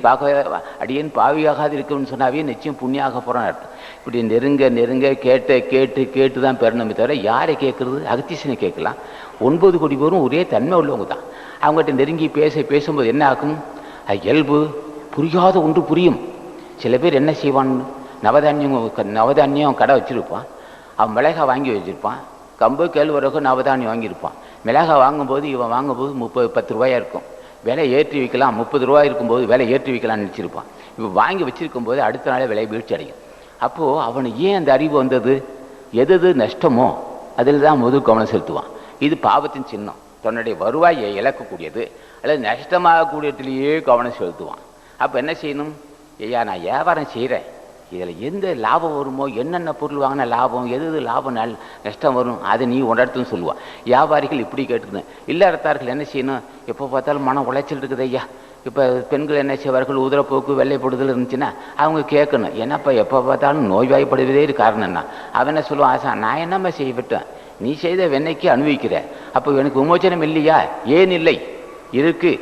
பார்க்கவே அடியேன் பாவியாகாது இருக்கும்னு சொன்னாவே நிச்சயம் புண்ணியாக போகிறான் அர்த்தம். இப்படி நெருங்க நெருங்க கேட்டு கேட்டு கேட்டு தான் பெறணுமே தவிர யாரை கேட்குறது? அகத்தீசனை கேட்கலாம். ஒன்பது கோடி பேரும் ஒரே தன்மை உள்ளவங்க தான். அவங்ககிட்ட நெருங்கி பேச பேசும்போது என்ன ஆகும்? அது இயல்பு புரியாத ஒன்று புரியும். சில பேர் என்ன செய்வான் நவதானியம் க- நவதானியம் கடை வச்சுருப்பான். அவன் மிளகா வாங்கி வச்சுருப்பான். கம்பு கேழ்வரகு நவதானியம் வாங்கியிருப்பான். மிளகா வாங்கும்போது இவன் வாங்கும்போது முப்பது பத்து ரூபாயாக இருக்கும். விலை ஏற்றி விற்கலாம் முப்பது ரூபாய் இருக்கும்போது விலை ஏற்றி விற்கலாம்னு நினச்சிருப்பான். இப்போ வாங்கி வச்சுருக்கும் போது அடுத்த நாளே விலை வீழ்ச்சி அடையும். அப்போது அவனுக்கு ஏன் அந்த அறிவு வந்தது? எது எது நஷ்டமோ அதில் தான் முதல் கவனம் செலுத்துவான். இது பாவத்தின் சின்னம். தன்னுடைய வருவாயை இழக்கக்கூடியது. அல்லது நஷ்டமாகக்கூடியதுலேயே கவனம் செலுத்துவான். அப்போ என்ன செய்யணும்? ஐயா நான் வியாபாரம் செய்கிறேன் இதில் எந்த லாபம் வருமோ என்னென்ன பொருள் வாங்கின லாபம் எது எது லாபம் நல் நஷ்டம் வரும் அதை நீ உணர்த்துன்னு சொல்லுவான் வியாபாரிகள் இப்படி கேட்டுக்கணும் இல்லாதத்தார்கள் என்ன செய்யணும்? எப்போ பார்த்தாலும் மன உளைச்சல் இருக்குது ஐயா. இப்போ பெண்கள் என்ன செய்வார்கள்? உதிரப்போக்கு வெள்ளைப்படுதல் இருந்துச்சுன்னா அவங்க கேட்கணும். என்னப்பா எப்போ பார்த்தாலும் நோய்வாய்ப்படுவதே காரணம்னா காரணம் என்ன? அவன் என்ன சொல்லுவான்? ஆசா நான் என்னம்மா செய்யப்பட்டேன் நீ செய்த வெண்ணைக்கு அனுபவிக்கிற அப்போ எனக்கு விமோச்சனம் இல்லையா? ஏன் இல்லை? இருக்கு.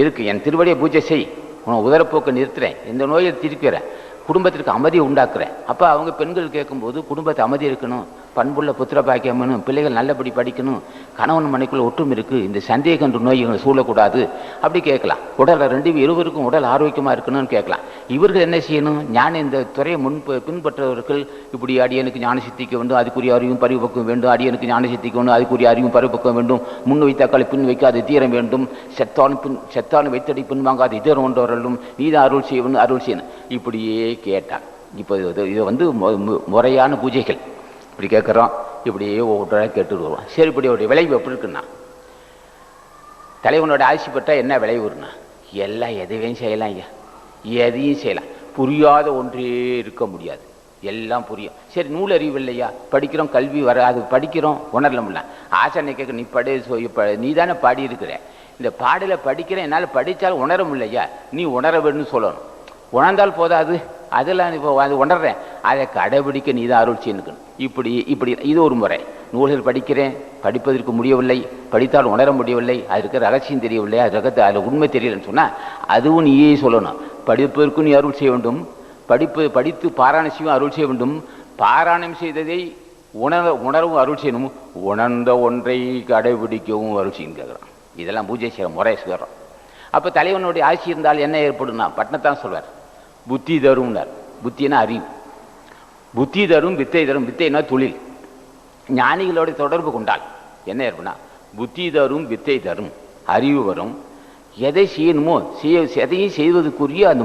இருக்கு. என் திருவடியை பூஜை செய். உன உதரப்போக்கு நிறுத்துறேன். இந்த நோயை திருப்பிறேன் குடும்பத்திற்கு அமைதியை உண்டாக்குறேன். அப்போ அவங்க பெண்கள் கேட்கும்போது குடும்பத்தை அமைதி இருக்கணும். பண்புள்ள புத்திர பாக்கியம்னு பிள்ளைகள் நல்லபடி படிக்கணும். கணவன் மனைக்குள்ள ஒற்றும் இருக்கு. இந்த சந்தேகம் என்ற நோய்களை சூழக்கூடாது. அப்படி கேட்கலாம். உடல் ரெண்டு இருவருக்கும் உடல் ஆரோக்கியமாக இருக்கணும்னு கேட்கலாம். இவர்கள் என்ன செய்யணும்? ஞான இந்த துறையை முன் பின்பற்றவர்கள் இப்படி அடியனுக்கு ஞான சித்திக்க வேண்டும் அதுக்குரிய அறிவும் பரிபக்கம் வேண்டும். அடியனுக்கு ஞான சித்திக்க வேண்டும் அதுக்குரிய அறிவும் பரிபக்கம் வேண்டும். முன் வைத்தாக்களை பின் வைக்காது தீரம் வேண்டும். செத்தான் பின் செத்தான் வைத்தடி பின் வாங்காது இதரம் கொண்டவர்களும் நீதான் அருள் செய்யணும் அருள் செய்யணும். இப்படியே கேட்டான். இப்போ இது வந்து முறையான பூஜைகள். இப்படி கேட்குறோம் இப்படியே ஒவ்வொருத்தராக கேட்டுட்டு வருவோம் சரி இப்படி ஒரு விளைவு எப்படி இருக்குன்னா தலைவனோட ஆட்சி பெற்றால் என்ன விளைவு எல்லாம் எதையும் செய்யலாம் ஐயா. எதையும் செய்யலாம். புரியாத ஒன்றே இருக்க முடியாது. எல்லாம் புரியும். சரி நூல் அறிவு இல்லையா? படிக்கிறோம் கல்வி வர அது படிக்கிறோம் உணரலமில்ல ஆசானை கேட்க நீ படி இப்ப நீ தானே பாடி இருக்கிற இந்த பாடலை படிக்கிறேன் என்னால் படித்தால் உணர முடியலையா நீ உணர வேணும்னு சொல்லணும். உணர்ந்தால் போதாது. அதெல்லாம் இப்போ அது உணர்றேன். அதை கடைபிடிக்க நீ தான் அருள் செய்யணும் இப்படி இப்படி இது ஒரு முறை. நூல்கள் படிக்கிறேன் படிப்பதற்கு முடியவில்லை படித்தால் உணர முடியவில்லை அதற்கு ரகசியம் தெரியவில்லை அது ரகத்து அதில் உண்மை தெரியலன்னு சொன்னால் அதுவும் நீயே சொல்லணும். படிப்பதற்கும் நீ அருள் செய்ய வேண்டும். படிப்பு படித்து பாராயணம் அருள் செய்ய வேண்டும். பாராயணம் செய்ததை உணர உணரவும் அருள் செய்யணும். உணர்ந்த ஒன்றை கடைபிடிக்கவும் அருள் செய்யணும் கேட்குறான் இதெல்லாம் பூஜை செய்கிற முறை சொல்கிறோம் அப்போ தலைவனுடைய ஆட்சி இருந்தால் என்ன ஏற்படும்னா பட்டினத்தான் சொல்வார். புத்தி தரும்னார். புத்தினா அறிவு. புத்தி தரும் வித்தை தரும். வித்தைனா தொழில். ஞானிகளோட தொடர்பு கொண்டால் என்ன ஏற்பனா புத்தி தரும் வித்தை தரும் அறிவு வரும். எதை செய்யணுமோ செய்ய எதையும் செய்வதற்குரிய அந்த